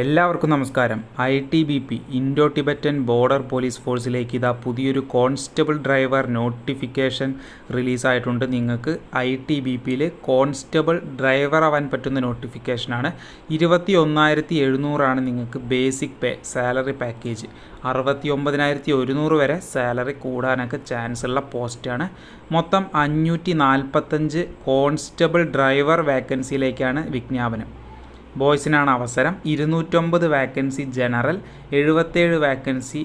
എല്ലാവർക്കും നമസ്കാരം. I T B P Indo Tibetan border police ഫോഴ്സിലേക്ക് ഇതാ പുതിയൊരു കോൺസ്റ്റബിൾ ഡ്രൈവർ നോട്ടിഫിക്കേഷൻ റിലീസായിട്ടുണ്ട്. നിങ്ങൾക്ക് ഐ ടി ബി പിയിൽ കോൺസ്റ്റബിൾ ഡ്രൈവർ ആവാൻ പറ്റുന്ന നോട്ടിഫിക്കേഷനാണ്. ഇരുപത്തി ഒന്നായിരത്തി എഴുന്നൂറാണ് നിങ്ങൾക്ക് ബേസിക് പേ സാലറി പാക്കേജ്. അറുപത്തി ഒമ്പതിനായിരത്തി ഒരുന്നൂറ് വരെ സാലറി കൂടാനൊക്കെ ചാൻസ് ഉള്ള പോസ്റ്റാണ്. മൊത്തം അഞ്ഞൂറ്റി നാൽപ്പത്തഞ്ച് കോൺസ്റ്റബിൾ ഡ്രൈവർ വേക്കൻസിയിലേക്കാണ് വിജ്ഞാപനം. ബോയ്സിനാണ് അവസരം. ഇരുന്നൂറ്റൊമ്പത് വാക്കൻസി ജനറൽ എഴുപത്തേഴ് വാക്കൻസി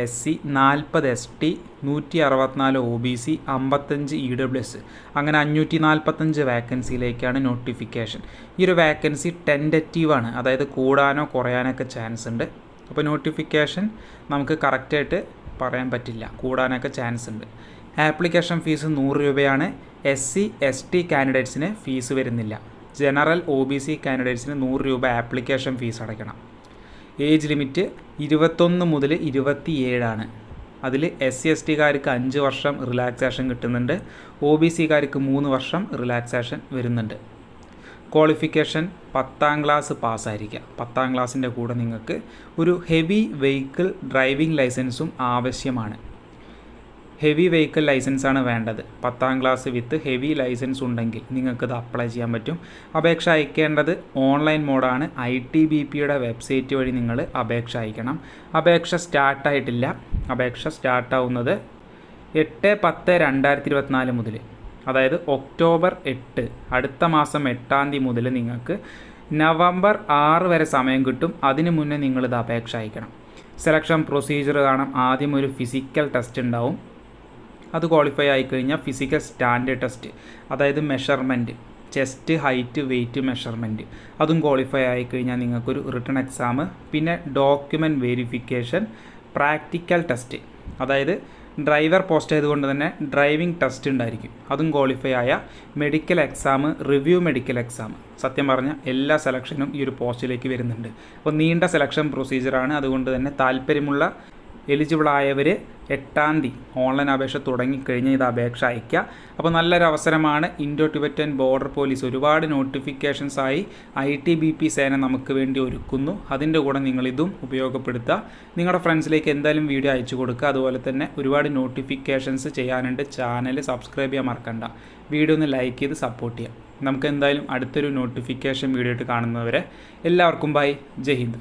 എസ് സി നാൽപ്പത് എസ് ടി നൂറ്റി അറുപത്തിനാല് ഒ ബി സി അമ്പത്തഞ്ച് ഇ ഡബ്ല്യു എസ് അങ്ങനെ അഞ്ഞൂറ്റി നാൽപ്പത്തഞ്ച് വാക്കൻസിയിലേക്കാണ് നോട്ടിഫിക്കേഷൻ ഈ ഒരു വാക്കൻസി ടെൻഡറ്റീവാണ് അതായത് കൂടാനോ കുറയാനൊക്കെ ചാൻസ് ഉണ്ട്. അപ്പോൾ നോട്ടിഫിക്കേഷൻ നമുക്ക് കറക്റ്റായിട്ട് പറയാൻ പറ്റില്ല. കൂടാനൊക്കെ ചാൻസ് ഉണ്ട്. ആപ്ലിക്കേഷൻ ഫീസ് നൂറ് രൂപയാണ്. എസ് സി എസ് ടി കാൻഡിഡേറ്റ്സിന് ഫീസ് വരുന്നില്ല. ജനറൽ ഒ ബി സി കാൻഡിഡേറ്റ്സിന് നൂറ് രൂപ ആപ്ലിക്കേഷൻ ഫീസ് അടയ്ക്കണം. ഏജ് ലിമിറ്റ് ഇരുപത്തൊന്ന് മുതൽ ഇരുപത്തി ഏഴാണ് അതിൽ എസ് സി എസ് ടിക്കാർക്ക് അഞ്ച് വർഷം റിലാക്സേഷൻ കിട്ടുന്നുണ്ട്. ഒ ബി സിക്കാർക്ക് മൂന്ന് വർഷം റിലാക്സേഷൻ വരുന്നുണ്ട്. ക്വാളിഫിക്കേഷൻ പത്താം ക്ലാസ് പാസ്സായിരിക്കുക പത്താം ക്ലാസ്സിന്റെ കൂടെ നിങ്ങൾക്ക് ഒരു ഹെവി വെഹിക്കിൾ ഡ്രൈവിംഗ് ലൈസൻസും ആവശ്യമാണ്. ഹെവി വെഹിക്കിൾ ലൈസൻസ് ആണ് വേണ്ടത്. പത്താം ക്ലാസ് വിത്ത് ഹെവി ലൈസൻസ് ഉണ്ടെങ്കിൽ നിങ്ങൾക്കത് അപ്ലൈ ചെയ്യാൻ പറ്റും. അപേക്ഷ അയക്കേണ്ടത് ഓൺലൈൻ മോഡാണ്. ഐ ടി ബി പിയുടെ വെബ്സൈറ്റ് വഴി നിങ്ങൾ അപേക്ഷ അയക്കണം. അപേക്ഷ സ്റ്റാർട്ടായിട്ടില്ല. അപേക്ഷ സ്റ്റാർട്ടാവുന്നത് എട്ട് പത്ത് രണ്ടായിരത്തി ഇരുപത്തിനാല് മുതൽ. അതായത് ഒക്ടോബർ എട്ട് അടുത്ത മാസം എട്ടാം തീയതി മുതൽ നിങ്ങൾക്ക് നവംബർ ആറ് വരെ സമയം കിട്ടും. അതിനു മുന്നേ നിങ്ങളിത് അപേക്ഷ അയക്കണം. സെലക്ഷൻ പ്രൊസീജിയർ കാണാം. ആദ്യം ഒരു ഫിസിക്കൽ ടെസ്റ്റ് ഉണ്ടാവും. അത് ക്വാളിഫൈ ആയിക്കഴിഞ്ഞാൽ ഫിസിക്കൽ സ്റ്റാൻഡേർഡ് ടെസ്റ്റ് അതായത് measurement chest height weight measurement അതും ക്വാളിഫൈ ആയിക്കഴിഞ്ഞാൽ നിങ്ങൾക്കൊരു റിട്ടേൺ എക്സാം പിന്നെ ഡോക്യുമെന്റ് വെരിഫിക്കേഷൻ പ്രാക്ടിക്കൽ ടെസ്റ്റ് അതായത് ഡ്രൈവർ പോസ്റ്റ് ആയതുകൊണ്ട് തന്നെ ഡ്രൈവിംഗ് ടെസ്റ്റ് ഉണ്ടായിരിക്കും. അതും ക്വാളിഫൈ ആയ medical exam review medical exam സത്യം പറഞ്ഞാൽ എല്ലാ സെലക്ഷനും ഈ ഒരു പോസ്റ്റിലേക്ക് വരുന്നുണ്ട്. അപ്പോൾ നീണ്ട സെലക്ഷൻ പ്രൊസീജിയറാണ് അതുകൊണ്ട് തന്നെ താല്പര്യമുള്ള എലിജിബിൾ ആയവർ എട്ടാം തീയതി ഓൺലൈൻ അപേക്ഷ തുടങ്ങിക്കഴിഞ്ഞ് ഇത് അപേക്ഷ അയയ്ക്കുക. അപ്പോൾ നല്ലൊരു അവസരമാണ് ഇൻഡോ ടിബറ്റൻ ബോർഡർ പോലീസ് ഒരുപാട് നോട്ടിഫിക്കേഷൻസായി ഐ ടി ബി പി സേന നമുക്ക് വേണ്ടി ഒരുക്കുന്നു. അതിന്റെ കൂടെ നിങ്ങളിതും ഉപയോഗപ്പെടുത്തുക. നിങ്ങളുടെ ഫ്രണ്ട്സിലേക്ക് എന്തായാലും വീഡിയോ അയച്ചു കൊടുക്കുക. അതുപോലെ തന്നെ ഒരുപാട് നോട്ടിഫിക്കേഷൻസ് ചെയ്യാനുണ്ട്. ചാനൽ സബ്സ്ക്രൈബ് ചെയ്യാൻ മറക്കണ്ട. വീഡിയോ ഒന്ന് ലൈക്ക് ചെയ്ത് സപ്പോർട്ട് ചെയ്യാം നമുക്ക് എന്തായാലും അടുത്തൊരു നോട്ടിഫിക്കേഷൻ വീഡിയോ ആയിട്ട് കാണുന്നവരെ എല്ലാവർക്കും ബൈ. ജയ് ഹിന്ദ്.